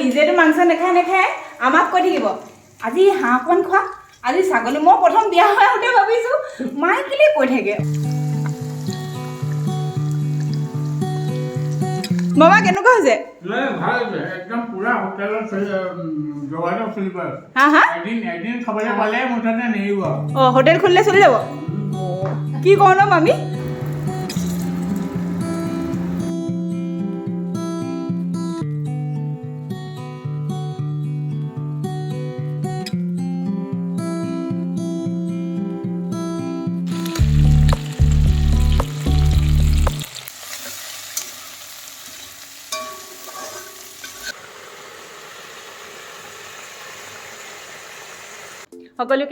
নিজেতো মাংস নাখায় নাখায় আমাক কৈ থাকিব। আজি হাঁহ অকণ খোৱা। আজি ছাগলী মই প্ৰথম বিয়া হৈ আহোঁতে ভাবিছোঁ মায়ে কেলৈ কৈ থাকে? মামা কেনেকুৱা হৈছে? হোটেল খুলিলে চলি যাব? কি কওঁ ন মামী?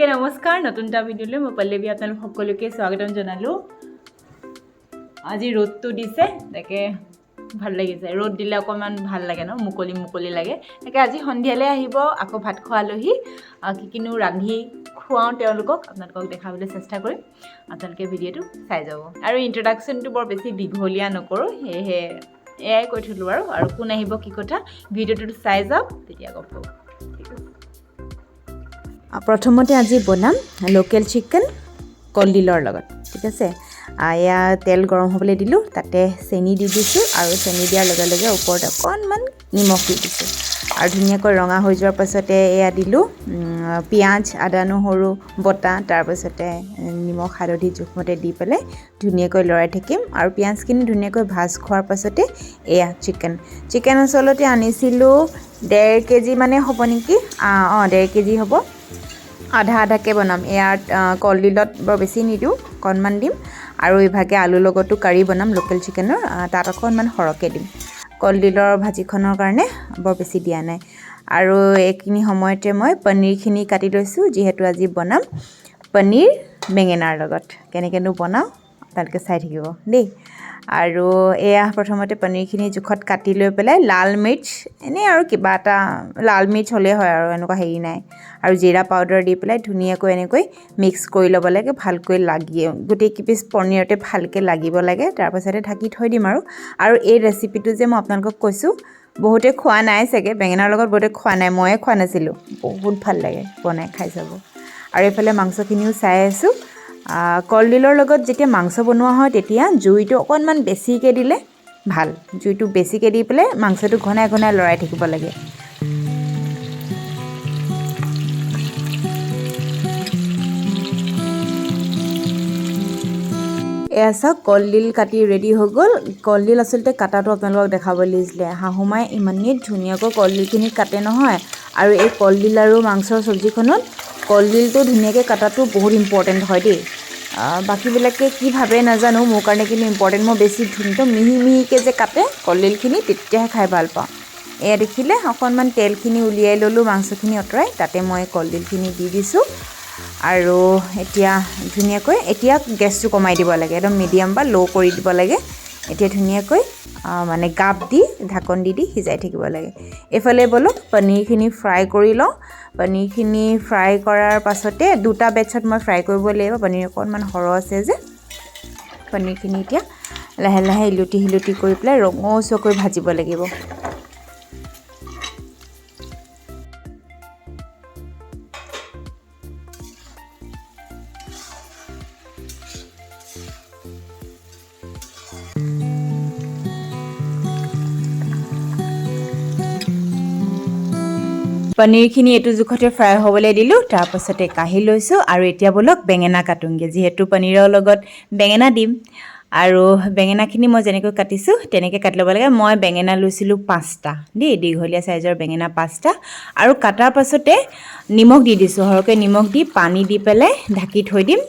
সকলোকে নমস্কাৰ নতুন এটা ভিডিঅ'লৈ মই পল্লৱী আপোনালোক সকলোকে স্বাগতম জনালোঁ আজি ৰ'দটো দিছে তাকে ভাল লাগিছে ৰ'দ দিলে অকণমান ভাল লাগে ন মুকলি মুকলি লাগে তাকে আজি সন্ধিয়ালৈ আহিব আকৌ ভাত খোৱা আলহী কি কিনো ৰান্ধি খুৱাওঁ তেওঁলোকক আপোনালোকক দেখাবলৈ চেষ্টা কৰিম আপোনালোকে ভিডিঅ'টো চাই যাব আৰু ইণ্ট্ৰডাকশ্যনটো বৰ বেছি দীঘলীয়া নকৰোঁ সেয়েহে এয়াই কৈ থ'লোঁ আৰু আৰু কোন আহিব কি কথা ভিডিঅ'টো চাই যাওক তেতিয়া গম পাব ঠিক আছে প্ৰথমতে আজি বনাম লোকেল চিকেন কলডিলৰ লগত ঠিক আছে? এয়া তেল গৰম হ'বলৈ দিলোঁ তাতে চেনি দি দিছোঁ আৰু চেনি দিয়াৰ লগে লগে ওপৰত অকণমান নিমখ দি দিছোঁ। আৰু ধুনীয়াকৈ ৰঙা হৈ যোৱাৰ পাছতে এয়া দিলোঁ পিঁয়াজ আদা নহৰু বটা তাৰপাছতে নিমখ হালধি জোখমতে দি পেলাই ধুনীয়াকৈ লৰাই থাকিম। আৰু পিঁয়াজখিনি ধুনীয়াকৈ ভাজ খোৱাৰ পাছতে এয়া চিকেন। চিকেন আচলতে আনিছিলোঁ ডেৰ কেজি মানে হ'ব নেকি? অঁ ডেৰ কেজি হ'ব। আধা আধাকৈ বনাম। ইয়াত কলডিলত বৰ বেছি নিদিওঁ অকণমান দিম। আৰু ইভাগে আলুৰ লগতো কাৰী বনাম লোকেল চিকেনৰ। তাত অকণমান সৰহকৈ দিম। কলডিলৰ ভাজিখনৰ কাৰণে বৰ বেছি দিয়া নাই। আৰু এইখিনি সময়তে মই পনীৰখিনি কাটি লৈছোঁ যিহেতু আজি বনাম। পনীৰ বেঙেনাৰ লগত। কেনেকৈনো বনাওঁ আপোনালোকে চাই থাকিব। দেই। আৰু এয়া প্ৰথমতে পনীৰখিনি জোখত কাটি লৈ পেলাই লাল মিৰ্চ, এনেই আৰু কিবা এটা, লাল মিৰ্চ হ'লেই হয় আৰু এনেকুৱা হেৰি নাই। আৰু জিৰা পাউডাৰ দি পেলাই ধুনীয়াকৈ এনেকৈ মিক্স কৰি ল'ব লাগে, ভালকৈ লাগি গোটেই কিপিচ পনীৰতে ভালকৈ লাগিব লাগে তাৰপাছতে ঢাকি থৈ দিম আৰু। আৰু এই ৰেচিপিটো যে মই আপোনালোকক কৈছোঁ, বহুতে খোৱা নাই চাগে, বেঙেনাৰ লগত বহুতে খোৱা নাই, ময়ে খোৱা নাছিলোঁ। বহুত ভালো লাগে বনাই খাই চাব। আৰু এইফালে মাংসখিনিও চাই আছোঁ। কলডিলৰ লগত যেতিয়া মাংস বনোৱা হয় তেতিয়া জুইটো অকণমান বেছিকৈ দিলে ভাল। জুইটো বেছিকৈ দি পেলাই মাংসটো ঘনাই ঘনাই লৰাই থাকিব লাগে। এয়া চাওক কলডিল কাটি ৰেডি হৈ গ'ল। কলডিল আচলতে কাটাটো আপোনালোকক দেখাব লাগিছিলে শাহুমাই ইমানেই ধুনীয়াকৈ কলডিলখিনি কাটে নহয়। আৰু এই কলডিল আৰু মাংসৰ চব্জিখনত কলডিলটো ধুনীয়াকৈ কাটাটো বহুত ইম্পৰ্টেণ্ট হয় দেই। বাকীবিলাকে কি ভাবে নাজানো? মোৰ কাৰণে কিন্তু ইম্পৰ্টেণ্ট মই বেছি ধুনীয়া মিহি মিহিকৈ যে কাটে, কলডিলখিনি তেতিয়াহে খাই ভালো পাওঁ। এয়া দেখিলে অকণমান তেলখিনি উলিয়াই ল'লোঁ, মাংসখিনি আঁতৰাই, তাতে মই কলডিলখিনি দি দিছোঁ। আৰু এতিয়া ধুনীয়াকৈ, এতিয়া গেছটো কমাই দিব লাগে, একদম মিডিয়াম বা ল' কৰি দিব লাগে। এতিয়া ধুনীয়াকৈ মানে গাপ দি ঢাকন দি দি সিজাই থাকিব লাগে। এইফালে ব'লক পনীৰখিনি ফ্ৰাই কৰি লওঁ। পনীৰখিনি ফ্ৰাই কৰাৰ পাছতে দুটা বেটছত মই ফ্ৰাই কৰিব লাগিব। পনীৰ অকণমান সৰহ আছে যে। পনীৰখিনি এতিয়া লাহে লাহে ইলুটি শিলুটি কৰি পেলাই ৰঙচুৱাকৈ ভাজিব লাগিব। পনীৰখিনি এইটো জোখতে ফ্ৰাই হ'বলৈ দিলোঁ তাৰপাছতে কাঢ়ি লৈছোঁ আৰু এতিয়া ব'লক বেঙেনা কাটোংগৈ যিহেতু পনীৰৰ লগত বেঙেনা দিম। আৰু বেঙেনাখিনি মই যেনেকৈ কাটিছোঁ তেনেকৈ কাটি ল'ব লাগে। মই বেঙেনা লৈছিলোঁ পাঁচটা দেই দীঘলীয়া চাইজৰ বেঙেনা পাঁচটা। আৰু কটাৰ পাছতে নিমখ দি দিছোঁ সৰহকৈ নিমখ দি পানী দি পেলাই ঢাকি থৈ দিম।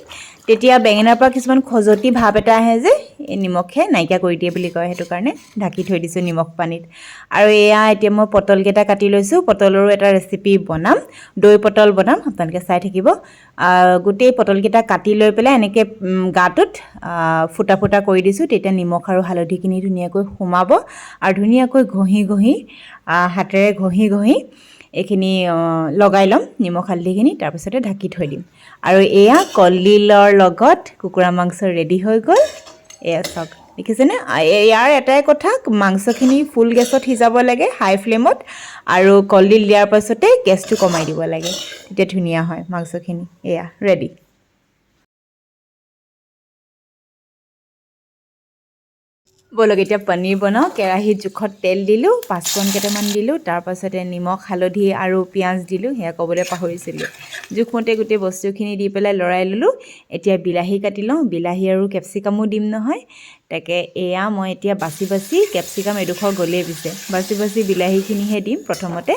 তেতিয়া বেঙেনাৰ পৰা কিছুমান খজতি ভাৱ এটা আহে যে এই নিমখে নাইকিয়া কৰি দিয়ে বুলি কয় সেইটো কাৰণে ঢাকি থৈ দিছোঁ নিমখ পানীত। আৰু এয়া এতিয়া মই পটলকেইটা কাটি লৈছোঁ পটলৰো এটা ৰেচিপি বনাম দৈ পটল বনাম আপোনালোকে চাই থাকিব। গোটেই পটলকেইটা কাটি লৈ পেলাই এনেকৈ গাটোত ফুটা ফুটা কৰি দিছোঁ তেতিয়া নিমখ আৰু হালধিখিনি ধুনীয়াকৈ সোমাব আৰু ধুনীয়াকৈ ঘঁহি ঘঁহি হাতেৰে ঘঁহি ঘঁহি এইখিনি লগাই ল'ম নিমখ হালধিখিনি তাৰপিছতে ঢাকি থৈ দিম। আৰু এয়া কলডিলৰ লগত কুকুৰা মাংস ৰেডি হৈ গ'ল। এয়া চাওক দেখিছেনে? ইয়াৰ এটাই কথা মাংসখিনি ফুল গেছত সিজাব লাগে হাই ফ্লেমত আৰু কলডিল দিয়াৰ পাছতে গেছটো কমাই দিব লাগে। তেতিয়া ধুনীয়া হয় মাংসখিনি। এয়া ৰেডি ব'লক এতিয়া পনীৰ বনাওঁ কেৰাহীত জোখত তেল দিলোঁ পাঁচফোৰণ কেইটামান দিলোঁ তাৰপাছতে নিমখ হালধি আৰু পিঁয়াজ দিলোঁ সেয়া ক'বলৈ পাহৰিছিলোঁ। জোখমতে গোটেই বস্তুখিনি দি পেলাই লৰাই ল'লোঁ এতিয়া বিলাহী কাটি লওঁ বিলাহী আৰু কেপচিকামো দিম নহয় তাকে এয়া মই এতিয়া বাচি বাচি কেপচিকাম এডোখৰ গ'লেই পিছে বাচি বাচি বিলাহীখিনিহে দিম প্ৰথমতে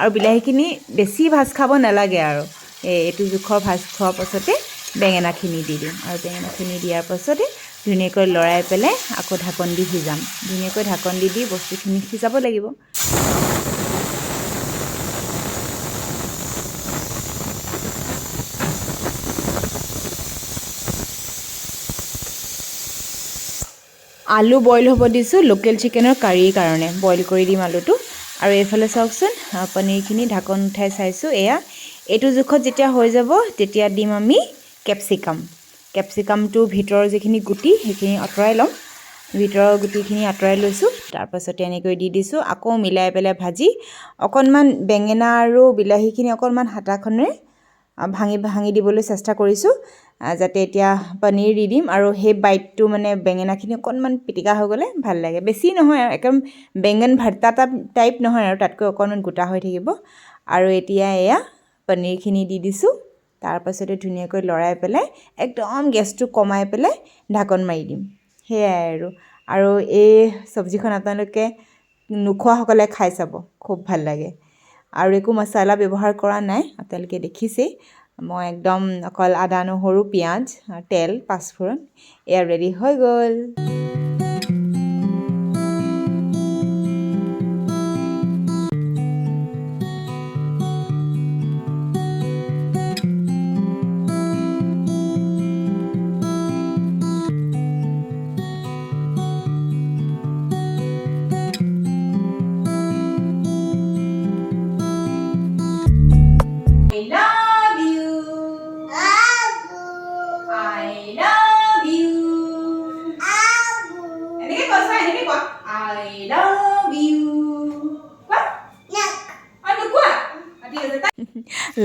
আৰু বিলাহীখিনি বেছি ভাজ খাব নালাগে আৰু এই এইটো জোখৰ ভাজ খোৱাৰ পাছতে বেঙেনাখিনি দি দিম আৰু বেঙেনাখিনি দিয়াৰ পাছতে ধুনীয়াকৈ লৰাই পেলাই আকৌ ঢাকন দি সিজাম। ধুনীয়াকৈ ঢাকন দি দি বস্তুখিনি সিজাব লাগিব। আলু বইল হ'ব দিছোঁ লোকেল চিকেনৰ কাৰীৰ কাৰণে। বইল কৰি দিম আলুটো। আৰু এইফালে চাওকচোন পনীৰখিনি ঢাকন উঠাই চাইছোঁ। এয়া এইটো জোখত যেতিয়া হৈ যাব তেতিয়া দিম আমি কেপচিকাম। কেপচিকামটো ভিতৰৰ যিখিনি গুটি সেইখিনি আঁতৰাই ল'ম। ভিতৰৰ গুটিখিনি আঁতৰাই লৈছোঁ। তাৰপাছতে এনেকৈ দি দিছোঁ আকৌ মিলাই পেলাই ভাজি। অকণমান বেঙেনা আৰু বিলাহীখিনি অকণমান হাতাখনেৰে ভাঙি ভাঙি দিবলৈ চেষ্টা কৰিছোঁ। যাতে এতিয়া পনীৰ দি দিম আৰু সেই বাইটটো মানে বেঙেনাখিনি অকণমান পিটিকা হৈ গ'লে ভাল লাগে। বেছি নহয় আৰু একদম বেঙেন ভৰ্তা টাইপ নহয় আৰু তাতকৈ অকণমান গোটা হৈ থাকিব। আৰু এতিয়া এয়া পনীৰখিনি দি দিছোঁ। তাৰপাছতে ধুনীয়াকৈ লৰাই পেলাই একদম গেছটো কমাই পেলাই ঢাকন মাৰি দিম। সেয়াই আৰু। আৰু এই চব্জিখন আপোনালোকে নোখোৱাসকলে খাই চাব খুব ভাল লাগে। আৰু একো মছলা ব্যৱহাৰ কৰা নাই আপোনালোকে দেখিছেই। মই একদম অকল আদা নহৰু পিঁয়াজ তেল পাঁচফোৰণ এয়া ৰেডি হৈ গ'ল।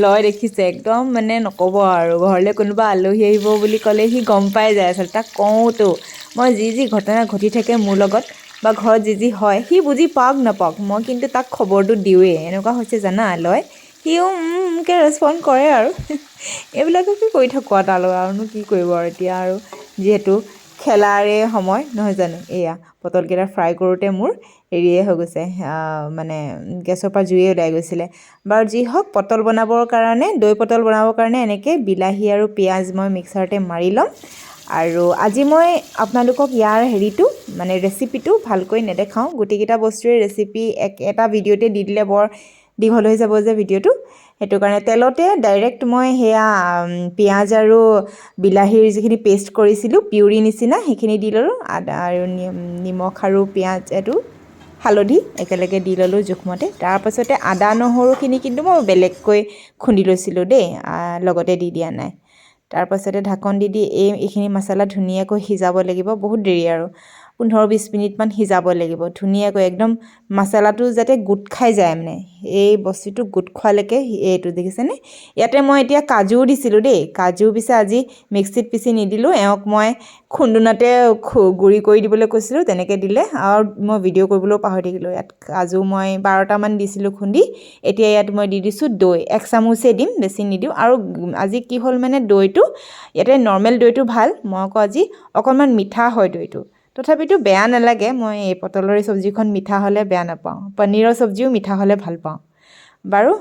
লয় দেখিছে একদম মানে নক'ব আৰু ঘৰলৈ কোনোবা আলহী আহিব বুলি ক'লে সি গম পাই যায় আচলতে তাক কওঁতো মই যি যি ঘটনা ঘটি থাকে মোৰ লগত বা ঘৰত যি যি হয় সি বুজি পাওক নাপাওক মই কিন্তু তাক খবৰটো দিওঁৱেই এনেকুৱা হৈছে জানা লয়। সিও মোকে ৰেচপণ্ড কৰে আৰু। এইবিলাককে কৰি থাকোঁ আৰু লগত আৰুনো কি কৰিব আৰু এতিয়া আৰু যিহেতু খেলাৰে সময় নহয় জানো? এয়া পটলকেইটা ফ্ৰাই কৰোঁতে মোৰ হেৰিয়ে হৈ গৈছে মানে গেছৰ পৰা জুয়ে ওলাই গৈছিলে। বাৰু যি হওক পটল বনাবৰ কাৰণে দৈ পটল বনাবৰ কাৰণে এনেকৈ বিলাহী আৰু পিঁয়াজ মই মিক্সাৰতে মাৰি ল'ম। আৰু আজি মই আপোনালোকক ইয়াৰ হেৰিটো মানে ৰেচিপিটো ভালকৈ নেদেখাওঁ। গোটেইকেইটা বস্তুৰে ৰেচিপি এক এটা ভিডিঅ'তে দি দিলে বৰ দীঘল হৈ যাব যে ভিডিঅ'টো। সেইটো কাৰণে তেলতে ডাইৰেক্ট মই সেয়া পিঁয়াজ আৰু বিলাহীৰ যিখিনি পেষ্ট কৰিছিলোঁ পিউৰি নিচিনা সেইখিনি দি ল'লোঁ। আদা আৰু নিমখ আৰু পিঁয়াজ এইটো হালধি একেলগে দি ল'লোঁ জোখমতে। তাৰপাছতে আদা নহৰুখিনি কিন্তু মই বেলেগকৈ খুন্দি লৈছিলোঁ দেই লগতে দি দিয়া নাই। তাৰপাছতে ঢাকন দি দি এই এইখিনি মছলা ধুনীয়াকৈ সিজাব লাগিব বহুত দেৰি আৰু। পোন্ধৰ বিছ মিনিটমান সিজাব লাগিব। ধুনীয়াকৈ একদম মছলাটো যাতে গোট খাই যায় মানে। এই বস্তুটো গোট খোৱালৈকে এইটো দেখিছেনে? ইয়াতে মই এতিয়া কাজুও দিছিলোঁ দেই। কাজু পিছে আজি মিক্সিত পিচি নিদিলোঁ। এওঁক মই খুন্দুনাতে গুড়ি কৰি দিবলৈ কৈছিলোঁ, তেনেকৈ দিলে আৰু মই ভিডিঅ' কৰিবলৈও পাহৰি থাকিলোঁ। ইয়াত কাজু মই বাৰটামান দিছিলোঁ খুন্দি। এতিয়া ইয়াত মই দি দিছোঁ দৈ। এক চামুচেই দিম, বেছি নিদিওঁ। আৰু আজি কি হ'ল মানে দৈটো, ইয়াতে নৰ্মেল দৈটো ভালো। মই আকৌ আজি অকণমান মিঠা হয় দৈটো। তথাপিতো বেয়া নালাগে মই এই পটলৰ চব্জিখন মিঠা হ'লে বেয়া নাপাওঁ পনীৰৰ চব্জিও মিঠা হ'লে ভাল পাওঁ। বাৰু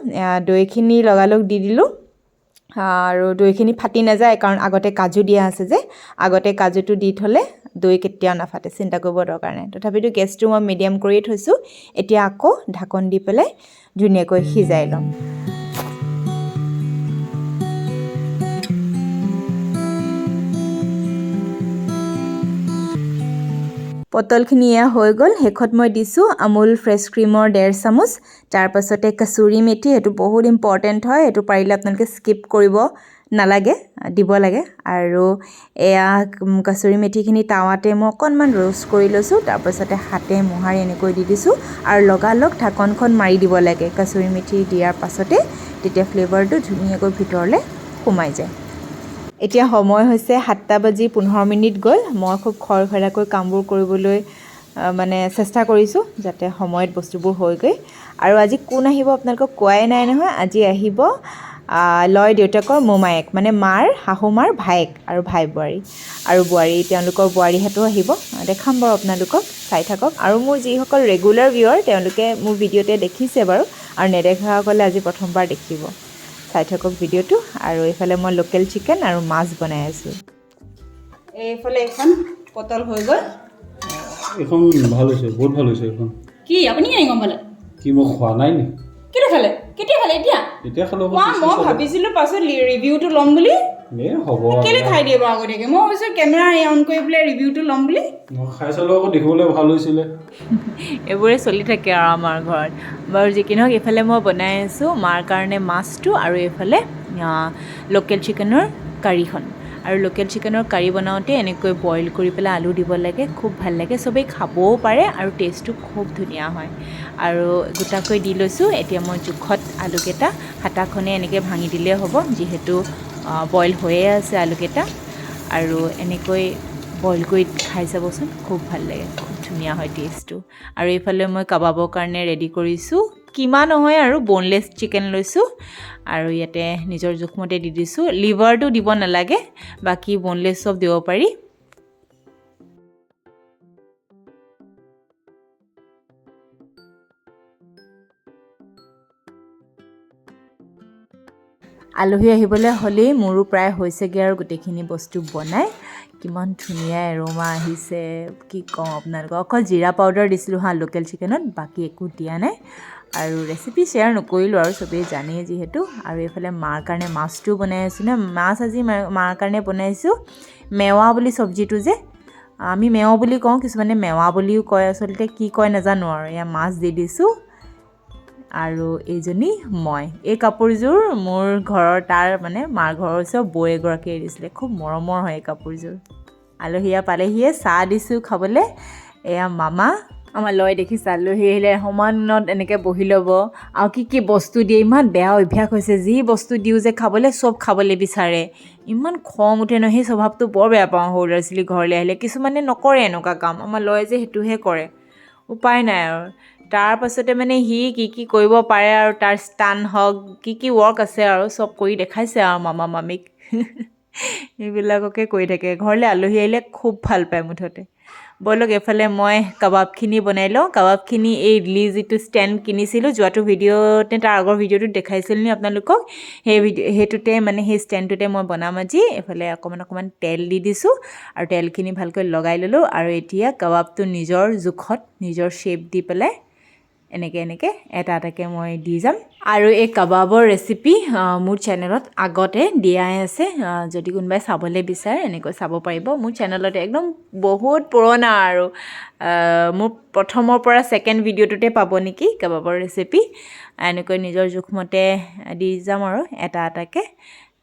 দৈখিনি লগালগ দি দিলোঁ। আৰু দৈখিনি ফাটি নাযায় কাৰণ আগতে কাজু দিয়া আছে যে আগতে কাজুটো দি থ'লে দৈ কেতিয়াও নাফাটে চিন্তা কৰিব দৰকাৰ নাই। তথাপিতো গেছটো মই মিডিয়াম কৰিয়ে থৈছোঁ এতিয়া আকৌ ঢাকন দি পেলাই ধুনীয়াকৈ সিজাই ল'ম। পটলখিনি এয়া হৈ গ'ল। শেষত মই দিছোঁ আমুল ফ্ৰেছ ক্ৰীমৰ ডেৰ চামুচ। তাৰপাছতে কচুৰি মেথি সেইটো বহুত ইম্পৰ্টেণ্ট হয়। সেইটো পাৰিলে আপোনালোকে স্কিপ কৰিব নালাগে দিব লাগে। আৰু এয়া কচুৰি মেথিখিনি টাৱাতে মই অকণমান ৰ'ষ্ট কৰি লৈছোঁ। তাৰপাছতে হাতে মোহাৰি এনেকৈ দি দিছোঁ। আৰু লগালগ ঢাকনখন মাৰি দিব লাগে। কচুৰি মেথি দিয়াৰ পাছতে তেতিয়া ফ্লেভাৰটো ধুনীয়াকৈ ভিতৰলৈ সোমাই যায়। এতিয়া সময় হৈছে সাতটা বাজি পোন্ধৰ মিনিট গ'ল। মই খুব খৰখেৰাকৈ কামবোৰ কৰিবলৈ মানে চেষ্টা কৰিছোঁ যাতে সময়ত বস্তুবোৰ হয়গৈ। আৰু আজি কোন আহিব আপোনালোকক কোৱাই নাই নহয় আজি আহিব লয় দেউতাকৰ মোমায়েক মানে মাৰ শাহু মাৰ ভায়েক আৰু ভাই বোৱাৰী। আৰু বোৱাৰী তেওঁলোকৰ বোৱাৰীহঁতো আহিব। দেখাম বাৰু আপোনালোকক চাই থাকক। আৰু মোৰ যিসকল ৰেগুলাৰ ভিউৱাৰ তেওঁলোকে মোৰ ভিডিঅ'তে দেখিছে বাৰু আৰু নেদেখাসকলে আজি প্ৰথমবাৰ দেখিব। চাই থাকক ভিডিঅ'টো আৰু এইফালে মই লোকেল চিকেন আৰু মাছ বনাই আছোঁ। এইফালে এখন পটল হৈ গ'ল। এইখন ভালো হৈছে বহুত ভালো হৈছে এইখন। কি আপুনি কেনেকৈ গম পালে? কি মই খোৱা নাই নি? কেতিয়া খালে? কেতিয়া খালে? এতিয়া? এতিয়া খালো মই। ভাবিছিলোঁ পাছত ৰিভিউটো ল'ম বুলি। এ হ'ব কেলৈ খাই দিয়ে বাৰু আগতীয়াকৈ? মই ভাবিছোঁ কেমেৰা অন কৰি পেলাই ৰিভিউটো ল'ম বুলি। খাই চালো আকৌ দেখিবলৈ ভালো হৈছিলে। এইবোৰে চলি থাকে আৰু আমাৰ ঘৰত। বাৰু যি কি নহওক এইফালে মই বনাই আছোঁ মাৰ কাৰণে মাছটো আৰু এইফালে লোকেল চিকেনৰ কাৰীখন। আৰু লোকেল চিকেনৰ কাৰী বনাওঁতে এনেকৈ বইল কৰি পেলাই আলু দিব লাগে খুব ভালো লাগে। চবেই খাবও পাৰে আৰু টেষ্টটো খুব ধুনীয়া হয়। আৰু গোটাকৈ দি লৈছোঁ। এতিয়া মই জোখত আলুকেইটা হাতাখনে এনেকৈ ভাঙি দিলেই হ'ব যিহেতু বইল হৈয়ে আছে আলুকেইটা। আৰু এনেকৈ বইল কৰি খাই চাবচোন, খুব ভালো লাগে, খুব ধুনীয়া হয় টেষ্টটো আৰু এইফালে মই কাবাবৰ কাৰণে ৰেডি কৰিছোঁ। কিমা নহয় আৰু বনলেছ চিকেন লৈছোঁ। আৰু ইয়াতে নিজৰ জোখমতে দি দিছোঁ। লিভাৰটো দিব নালাগে, বাকী বনলেছ চব দিব পাৰি। আলহী আহিবলৈ হ'লেই মোৰো প্ৰায় হৈছেগৈ আৰু গোটেইখিনি বস্তু বনাই। কিমান ধুনীয়া এৰোমা আহিছে কি ক'ম আপোনালোকক। অকল জিৰা পাউডাৰ দিছিলোঁ হাঁ লোকেল চিকেনত বাকী একো দিয়া নাই। আৰু ৰেচিপি শ্বেয়াৰ নকৰিলোঁ আৰু চবেই জানেই যিহেতু। আৰু এইফালে মাৰ কাৰণে মাছটোও বনাই আছোঁ নে মাছ আজি মাৰ কাৰণে বনাইছোঁ। মেৱা বুলি চব্জিটো যে আমি মেও বুলি কওঁ কিছুমানে মেৱা বুলিও কয়। আচলতে কি কয় নাজানো আৰু এয়া মাছ দি দিছোঁ। আৰু এইজনী মই। এই কাপোৰযোৰ মোৰ ঘৰৰ তাৰ মানে মাৰ ঘৰৰ ওচৰৰ বৌ এগৰাকীয়ে দিছিলে। খুব মৰমৰ হয় এই কাপোৰযোৰ। আলহীয়া পালেহিয়ে চাহ দিছোঁ খাবলৈ। এয়া মামা আমাৰ লয় দেখিছে আলহী আহিলে সমানত এনেকৈ বহি ল'ব। আৰু কি কি বস্তু দিয়ে ইমান বেয়া অভ্যাস হৈছে। যি বস্তু দিওঁ যে খাবলৈ চব খাবলৈ বিচাৰে। ইমান খং উঠে ন সেই স্বভাৱটো বৰ বেয়া পাওঁ সৰু ল'ৰা ছোৱালী ঘৰলৈ আহিলে। কিছুমানে নকৰে এনেকুৱা কাম আমাৰ লয় যে সেইটোহে কৰে। উপায় নাই আৰু। তাৰ পাছতে মানে সি কি কি কৰিব পাৰে আৰু তাৰ ষ্টান হওক, কি কি ৱৰ্ক আছে আৰু চব কৰি দেখাইছে আৰু মামা মামীক। এইবিলাককে কৰি থাকে। ঘৰলৈ আলহী আহিলে খুব ভালো পায় মুঠতে। ব'লক, এইফালে মই কাবাবখিনি বনাই লওঁ। কাবাবখিনি এই ইডলি যিটো ষ্টেণ্ড কিনিছিলোঁ, যোৱাটো ভিডিঅ'তে তাৰ আগৰ ভিডিঅ'টোত দেখাইছিলোঁ নি আপোনালোকক? সেই ভিডিঅ' সেইটোতে মানে সেই ষ্টেণ্ডটোতে মই বনাম আজি। এইফালে অকণমান অকণমান তেল দি দিছোঁ আৰু তেলখিনি ভালকৈ লগাই ল'লোঁ। আৰু এতিয়া কাবাবটো নিজৰ জোখত, নিজৰ শ্বেপ দি পেলাই এনেকৈ এনেকৈ এটা, এটাকৈ মই দি যাম। আৰু এই কাবাবৰ ৰেচিপি মোৰ চেনেলত আগতে দিয়াই আছে। যদি কোনোবাই চাবলৈ বিচাৰে, এনেকৈ চাব পাৰিব। মোৰ চেনেলতে একদম বহুত পুৰণা আৰু মোৰ প্ৰথমৰ পৰা ছেকেণ্ড ভিডিঅ'টোতে পাব নেকি কাবাবৰ ৰেচিপি এনেকৈ নিজৰ জোখমতে দি যাম আৰু এটা, এটাকৈ।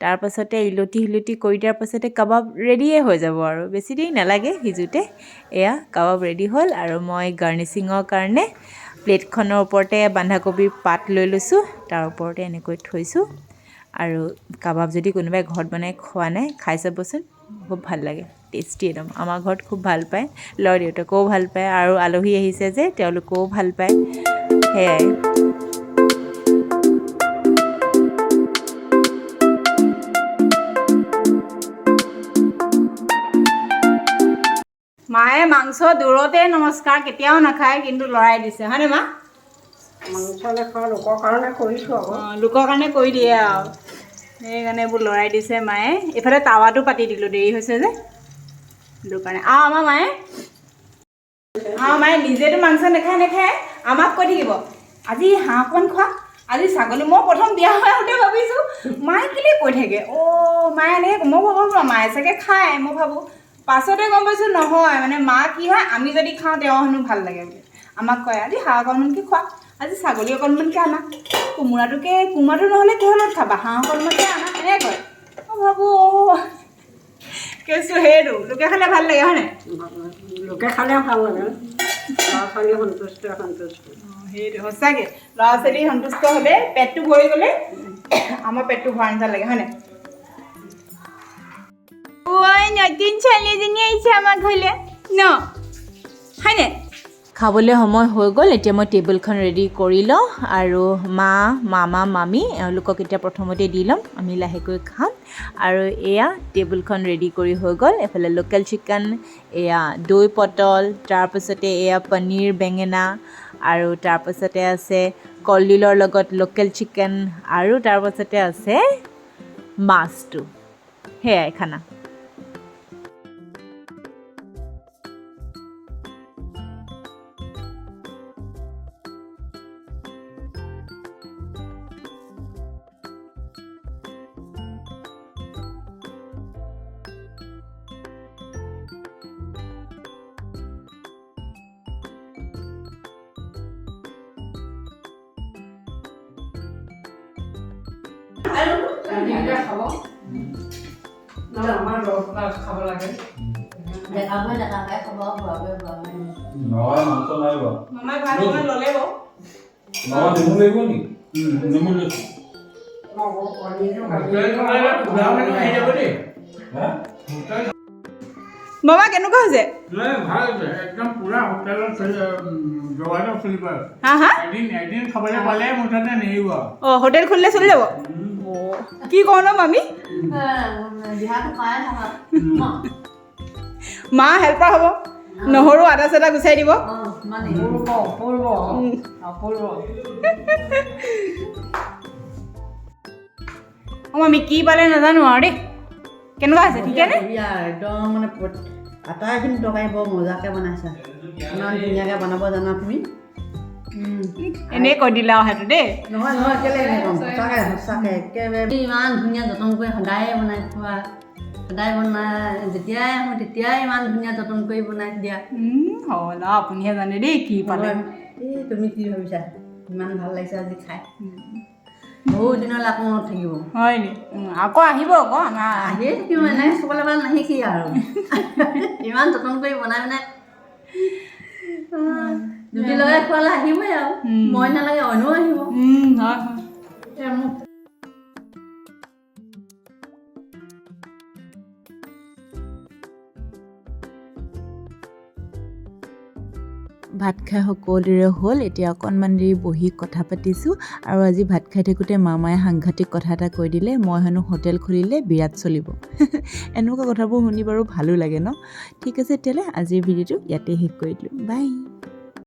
তাৰপাছতে ইলতি সিলতি কৰি দিয়াৰ পাছতে কাবাব ৰেডিয়ে হৈ যাব আৰু। বেছি দেৰি নালাগে সিজোতে। এয়া কাবাব ৰেডি হ'ল আৰু মই গাৰ্নিচিঙৰ কাৰণে প্লেটখনৰ ওপৰতে বন্ধাকবিৰ পাত লৈ লৈছোঁ, তাৰ ওপৰতে এনেকৈ থৈছোঁ। আৰু কাবাব যদি কোনোবাই ঘৰত বনাই খোৱা নাই, খাই চাবচোন, খুব ভালো লাগে টেষ্টি একদম। আমাৰ ঘৰত খুব ভালো পায় ল'ৰা দেউতাকেও ভালো পায়, আৰু আলহী আহিছে যে, তেওঁলোকেও ভালো পায়। সেয়াই। মায়ে মাংস দূৰতে নমস্কাৰ কেতিয়াও নাখায় কিন্তু লৰাই দিছে। হয়নে মা? মাংস নাখাওঁ লোকৰ কাৰণে কৰিছোঁ আকৌ। অঁ, লোকৰ কাৰণে কৰি দিয়ে আৰু। সেইকাৰণে এইবোৰ লৰাই দিছে মায়ে। এইফালে টাৱাটো পাতি দিলোঁ দেৰি হৈছে যে। সেইটো কাৰণে। আৰু আমাৰ মায়ে? আমাৰ মায়ে নিজেতো মাংস নাখায় নাখায়। আমাক কৈ থাকিব আজি হাঁহ অকণ খোৱা আজি ছাগলী মই প্ৰথম বিয়া হৈ আহোঁতে ভাবিছোঁ মায়ে কেলৈ কৈ থাকে? অ' মায়ে এনেকৈ মই ভাবোঁ মায়ে চাগে খায় মই ভাবোঁ। পাছতে গম পাইছোঁ নহয়। মানে মা কি হয় আমি যদি খাওঁ তেওঁ হেনো ভালো লাগে। বুলি আমাক কয় আজি হাঁহ অকণমানকৈ খোৱা আজি ছাগলী অকণমানকৈ আনা। কোমোৰাটোকে কোমোৰাটো নহ'লে কিহৰ লগত খাবা? হাঁহ অকণমানকৈ আনা এনেকৈ কয়। অঁ ভাবো অঁ। সেইটো লোকে খালে ভালো লাগে হয় নাই লোকে খালে ভালো লাগে। ল'ৰা ছোৱালী সন্তুষ্ট। সন্তুষ্ট সেইটো সঁচাকৈ। ল'ৰা ছোৱালী সন্তুষ্ট হ'লে পেটটো ভৰি গ'লে আমাৰ পেটটো ভৰা নিচিনা লাগে হয় ঐ নতুন ছোৱালী এজনী আহিছে আমাৰ ঘৰলৈ ন। হয়নে খাবলৈ সময় হৈ গ'ল, এতিয়া মই টেবুলখন ৰেডি কৰি লওঁ আৰু মা, মামা, মামী, এওঁলোকক এতিয়া প্ৰথমতে দি ল'ম, আমি লাহেকৈ খাম। আৰু এয়া টেবুলখন ৰেডি কৰি হৈ গ'ল, এফালে লোকেল চিকেন, এয়া দৈ পটল তাৰপাছতে এয়া পনীৰ, বেঙেনা, আৰু তাৰপাছতে আছে কলডিলৰ লগত লোকেল চিকেন, আৰু তাৰপাছতে আছে মাছটো। সেয়াই, খানা। আমাৰ দৰকাৰ খাব লাগে। দেখাবই দেখাবে খবৰ ঘূৰাবই ঘূৰাবই নহয় মাংস নাই বাৰু। মামাই ভাত অকণমান ল'লে বাৰু নহয় নেমু লাগিব নেকি নেমু লৈছোঁ। হোটেল খালে পুৰা মানে খাই যাব দেই হা? হোটেল মামা কেনেকুৱা হৈছে? নাই, ভাল হৈছে। একদম পুৰা হোটেলত চলি উম, যোগাযোগ চলিব আৰু। হা হা? এদিন এদিন খাবলৈ পালে মুঠতে নেৰিব আৰু। অঁ হোটেল খুলিলে চলি যাব? কি কওঁ ন মামী? মা হেল্পাৰ হ'ব। নহৰু আদা চাদা গুচাই দিব। অঁ মামী কি পালে নাজানো আৰু দেই। কেনেকুৱা হৈছে ঠিকে নে? একদম মানে আটাইখিনি তৰকাৰী বৰ মজাকৈ বনাইছা। ইমান ধুনীয়াকৈ বনাব জানা তুমি। এনেই কৈ দিলা আৰু সেইটো দেই নহয় নহয় কেলে সঁচাকৈ সঁচাকৈ একেবাৰে ইমান ধুনীয়া যতন কৰি সদায় বনাই খোৱা সদায় বনাই যেতিয়াই আহোঁ তেতিয়াই ইমান ধুনীয়া যতন কৰি বনাই দিয়া হ'ল আৰু আপুনিহে জানে দেই কি পালে এই তুমি কি ভাবিছা ইমান ভাল লাগিছে আজি খাই বহুত দিনলৈ আকৌ মনত থাকিব হয় নি আকৌ আহিব আকৌ আমাৰ আহিয়ে থাকিম এনে চবলৈ পালে নাহি কি আৰু ইমান যতন কৰি বনাই আহ, জুতি লগাই খোৱালে আহিবই আৰু। মই নালাগে আহিব হয় হয় ভাত খাই সকলোৰে হ'ল এতিয়া অকণমান দেৰি বহি কথা পাতিছোঁ আৰু আজি ভাত খাই থাকোঁতে মামাই সাংঘাতিক কথা এটা কৈ দিলে মই হেনো হোটেল খুলিলে বিৰাট চলিব এনেকুৱা কথাবোৰ শুনি বাৰু ভালো লাগে ন ঠিক আছে তেতিয়াহ'লে আজিৰ ভিডিঅ'টো ইয়াতে শেষ কৰি দিলোঁ বাই